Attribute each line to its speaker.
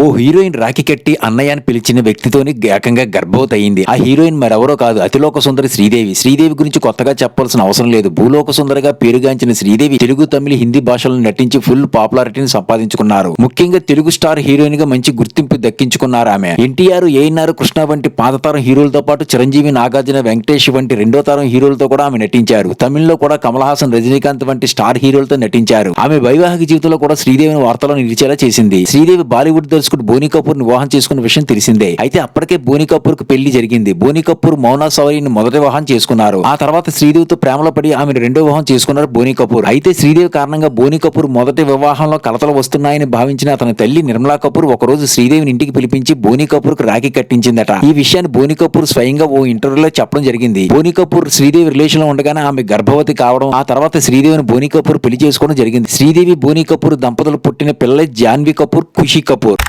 Speaker 1: ఓ heroine Rakhi కట్టి అన్నయ్య అని పిలిచిన వ్యక్తితోని ఏకంగా గర్భవతి అయింది ఆ హీరోయిన్ మరెవరో కాదు అతిలోక సుందరి శ్రీదేవి. శ్రీదేవి గురించి కొత్తగా చెప్పాల్సిన అవసరం లేదు. భూలోక సుందరిగా పేరుగాంచిన శ్రీదేవి తెలుగు తమిళ హిందీ భాషలను నటించి ఫుల్ పాపులారిటీని సంపాదించుకున్నారు. ముఖ్యంగా తెలుగు స్టార్ హీరోయిన్గా మంచి గుర్తింపు దక్కించుకున్నారు ఆమె. ఎన్టీఆర్ ఏఎన్ఆర్ కృష్ణ వంటి పాతతరం హీరోలతో పాటు చిరంజీవి నాగార్జున వెంకటేష్ వంటి రెండో తరం హీరోలతో కూడా ఆమె నటించారు. తమిళ్ళో కూడా కమల్ హాసన్ రజనీకాంత్ వంటి స్టార్ హీరోలతో నటించారు. ఆమె వైవాహిక జీవితంలో కూడా శ్రీదేవిని వార్తలను నిలిచేలా చేసింది. శ్రీదేవి బాలీవుడ్ దర్శకుడు బోని కపూర్ని వివాహం చేసుకున్న విషయం తెలిసిందే. అయితే అప్పటికే బోనీ కపూర్కు పెళ్ళి జరిగింది. బోనీ కపూర్ మౌనా సౌరిని మొదటి వివాహం చేసుకున్నారు. ఆ తర్వాత శ్రీదేవితో ప్రేమలో పడి ఆమె రెండో వివాహం చేసుకున్నారు బోనీ కపూర్. అయితే శ్రీదేవి కారణంగా బోనీ కపూర్ మొదటి వివాహంలో కలతలు వస్తున్నాయని భావించిన అతని తల్లి నిర్మలా కపూర్ ఒక రోజు శ్రీదేవిని ఇంటికి పిలిపించి బోనీ కపూర్కు రాఖీ కట్టించిందట. ఈ విషయాన్ని బోనీ కపూర్ స్వయంగా ఓ ఇంటర్వ్యూలో చెప్పడం జరిగింది. బోనీ కపూర్ శ్రీదేవి రిలేషన్లో ఉండగానే ఆమె గర్భవతి కావడం ఆ తర్వాత శ్రీదేవిని బోని కపూర్ పెళ్ళి చేసుకోవడం జరిగింది. శ్రీదేవి బోని కపూర్ దంపతులు పుట్టిన పిల్లలే జాన్వీ కపూర్ ఖుషి కపూర్.